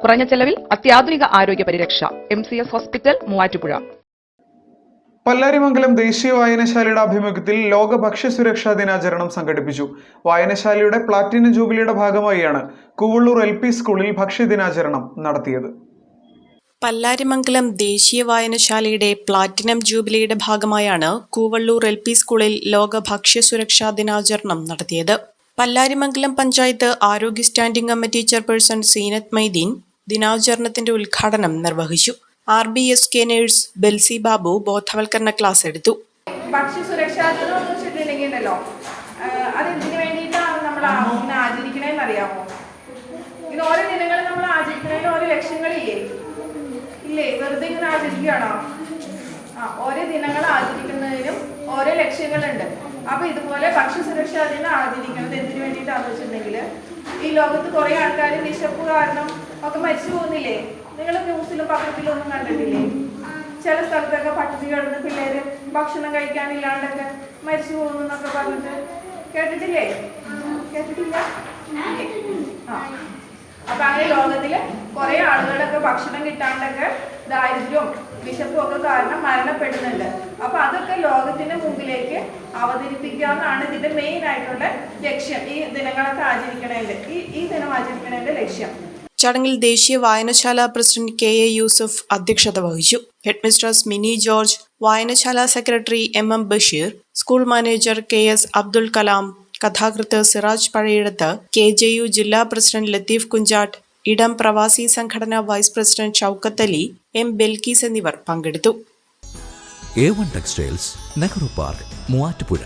കുറഞ്ഞ ചെലവിൽ അത്യാധുനിക ആരോഗ്യ പരിരക്ഷ. M C S hospital Muvattupuzha. Pallarimangalam ദേശീയ വായനശാലയുടെ ആഭിമുഖ്യത്തിൽ ലോക ഭക്ഷ്യസുരക്ഷാ ദിനാചരണം സംഘടിപ്പിച്ചു. വായനശാലയുടെ പ്ലാറ്റിനം ജൂബിലിയുടെ ഭാഗമായാണ് കൂവള്ളൂർ എൽ പി സ്കൂളിൽ ഭക്ഷ്യദിനാചരണം നടത്തിയത്. പല്ലാരിമംഗലം ദേശീയ വായനശാലയുടെ പ്ലാറ്റിനം ജൂബിലിയുടെ ഭാഗമായാണ് കൂവള്ളൂർ എൽ പി സ്കൂളിൽ ലോക ഭക്ഷ്യസുരക്ഷാ ദിനാചരണം നടത്തിയത്. പല്ലാരിമംഗലം പഞ്ചായത്ത് ആരോഗ്യ standing committee chairperson Seenath Maideen ദിനാചരണത്തിന്റെ ഉദ്ഘാടനം നിർവഹിച്ചു. R B S K nurse Belsy Babu ബോധവൽക്കരണ ക്ലാസ് എടുത്തു. സുരക്ഷാ വേണ്ടിയിട്ടാണ് നമ്മൾ ഓരോ നമ്മൾ ലക്ഷ്യങ്ങളില്ലേ ഇല്ലേ? ആ ഓരോ ദിനങ്ങൾ ആചരിക്കുന്നതിനും ഓരോ ലക്ഷ്യങ്ങളുണ്ട്. അപ്പൊ ഇതുപോലെ ഭക്ഷ്യസുരക്ഷാ ദിനം ആചരിക്കുന്നത് എന്തിനു വേണ്ടിയിട്ടാന്ന് വെച്ചിട്ടുണ്ടെങ്കിൽ ഈ ലോകത്ത് കുറെ ആൾക്കാർ വിശപ്പ് കാരണം ഒക്കെ മരിച്ചു പോകുന്നില്ലേ? നിങ്ങൾ ന്യൂസിലും പത്രത്തിലും ഒന്നും കണ്ടിട്ടില്ലേ? ചില സ്ഥലത്തൊക്കെ പട്ടിണി കിടന്ന് പിള്ളേര് ഭക്ഷണം കഴിക്കാനില്ലാണ്ടൊക്കെ മരിച്ചു പോകുന്നു എന്നൊക്കെ പറഞ്ഞിട്ട് കേട്ടിട്ടില്ലേ? കേട്ടിട്ടില്ല? അപ്പൊ അങ്ങനെ ലോകത്തിൽ കുറെ ആളുകളൊക്കെ ഭക്ഷണം കിട്ടാണ്ടൊക്കെ ദാരിദ്ര്യവും വിശപ്പും ഒക്കെ കാരണം മരണപ്പെടുന്നുണ്ട്. അപ്പൊ അതൊക്കെ ലോകത്തിന്റെ മുമ്പിലേക്ക് അവതരിപ്പിക്കാന്നാണ് ഇതിന്റെ മെയിൻ ആയിട്ടുള്ള ലക്ഷ്യം. ഈ ദിനങ്ങളൊക്കെ ആചരിക്കണേന്റെ ഈ ദിനം ആചരിക്കണേന്റെ ലക്ഷ്യം. ചടങ്ങിൽ ദേശീയ വായനശാല പ്രസിഡന്റ് കെ എ യൂസഫ് അധ്യക്ഷത വഹിച്ചു. ഹെഡ്മിസ്ട്രസ് മിനി ജോർജ് വായനശാല secretary M M Basheer school manager K S Abdul Kalam കഥാകൃത്ത് Siraj Pazhayidath K J U ജില്ലാ പ്രസിഡന്റ് ലത്തീഫ് കുഞ്ചാട്ട് ഇടം പ്രവാസി സംഘടന vice president Shoukath Ali M Belkis എന്നിവർ പങ്കെടുത്തു. A one textiles Nehru park Muvattupuzha